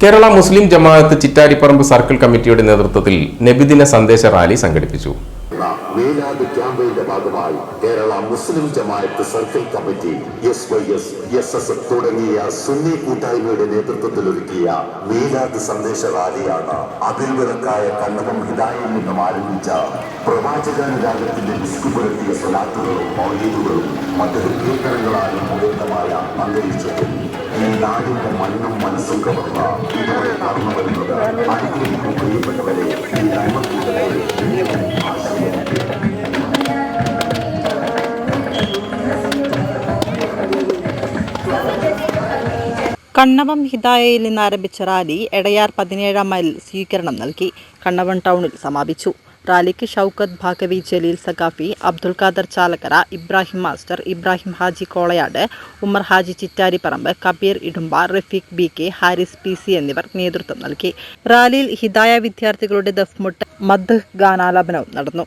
Kerala Muslim ജമാഅത്ത് Chittariparamba circle കമ്മിറ്റിയുടെ നേതൃത്വത്തിൽ നബിദിന സന്ദേശ റാലി സംഘടിപ്പിച്ചു. മീലാദ് ക്യാമ്പയിന്റെ ഭാഗമായി Kerala Muslim Jamaat circle committee S Y S S S തുടങ്ങിയ സുന്നി കൂട്ടായ്മയുടെ നേതൃത്വത്തിൽ ഒരുക്കിയ മീലാദ് സന്ദേശ റാലിയാണ് അഭിൽവിളക്കായ കണ്ണകം ഹിതായിൽ നിന്നും ആരംഭിച്ച പ്രവാചകാനുരാഗത്തിന്റെ വിസ്കു പുലർത്തിയ സ്വലാത്തുകളും മൗലീദുകളും മറ്റു കീർത്തനങ്ങളാലും മുഖരിതമായ അന്തരീക്ഷത്തിൽ നാടിന്റെ മണ്ണും കടന്നു വരുന്നത് പ്രിയപ്പെട്ടവരെ കണ്ണവം ഹിദായയിൽ നിന്ന് ആരംഭിച്ച റാലി എടയാർ പതിനേഴാം മൈൽ സ്വീകരണം നൽകി. കണ്ണവം ടൗണിൽ സമാപിച്ചു. റാലിക്ക് Shoukath Bhagavi Jaleel Saqafi Abdul Khader Chalakkara Ibrahim master Ibrahim Haji Kolayad Ummer Haji Chittariparamba Kabeer Idumba Rafeeq B K Haris P C എന്നിവർ നേതൃത്വം നൽകി. റാലിയിൽ ഹിദായ വിദ്യാർത്ഥികളുടെ ദഫ്മുട്ട് മദ് ഗാനാലാപനവും നടന്നു.